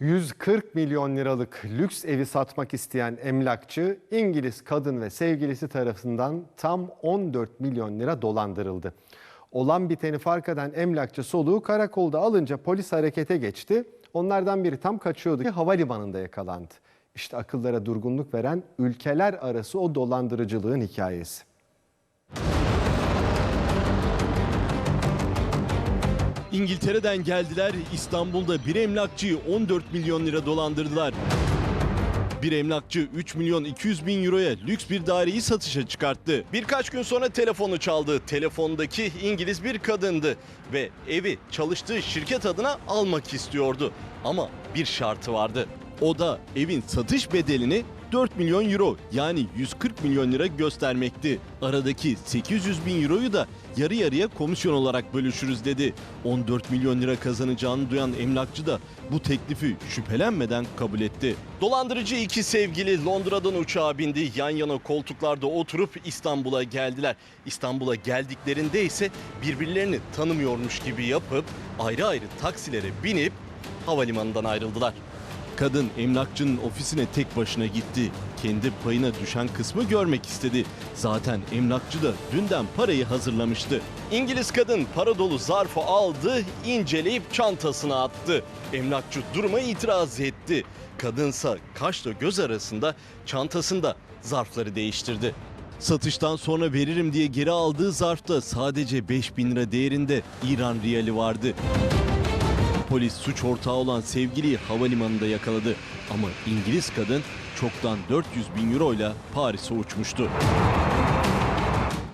140 milyon liralık lüks evi satmak isteyen emlakçı İngiliz kadın ve sevgilisi tarafından tam 14 milyon lira dolandırıldı. Olan biteni fark eden emlakçı soluğu karakolda alınca polis harekete geçti. Onlardan biri tam kaçıyordu ki havalimanında yakalandı. İşte akıllara durgunluk veren ülkeler arası o dolandırıcılığın hikayesi. İngiltere'den geldiler, İstanbul'da bir emlakçıyı 14 milyon lira dolandırdılar. Bir emlakçı 3 milyon 200 bin euroya lüks bir daireyi satışa çıkarttı. Birkaç gün sonra telefonu çaldı. Telefondaki İngiliz bir kadındı ve evi çalıştığı şirket adına almak istiyordu. Ama bir şartı vardı. O da evin satış bedelini 4 milyon euro yani 140 milyon lira göstermekti. Aradaki 800 bin euroyu da yarı yarıya komisyon olarak bölüşürüz dedi. 14 milyon lira kazanacağını duyan emlakçı da bu teklifi şüphelenmeden kabul etti. Dolandırıcı iki sevgili Londra'dan uçağa bindi. Yan yana koltuklarda oturup İstanbul'a geldiler. İstanbul'a geldiklerinde ise birbirlerini tanımıyormuş gibi yapıp ayrı ayrı taksilere binip havalimanından ayrıldılar. Kadın emlakçının ofisine tek başına gitti. Kendi payına düşen kısmı görmek istedi. Zaten emlakçı da dünden parayı hazırlamıştı. İngiliz kadın para dolu zarfı aldı, inceleyip çantasına attı. Emlakçı duruma itiraz etti. Kadınsa kaşla göz arasında çantasında zarfları değiştirdi. Satıştan sonra veririm diye geri aldığı zarfta sadece 5000 lira değerinde İran riyali vardı. Polis suç ortağı olan sevgiliyi havalimanında yakaladı. Ama İngiliz kadın çoktan 400 bin euro ile Paris'e uçmuştu.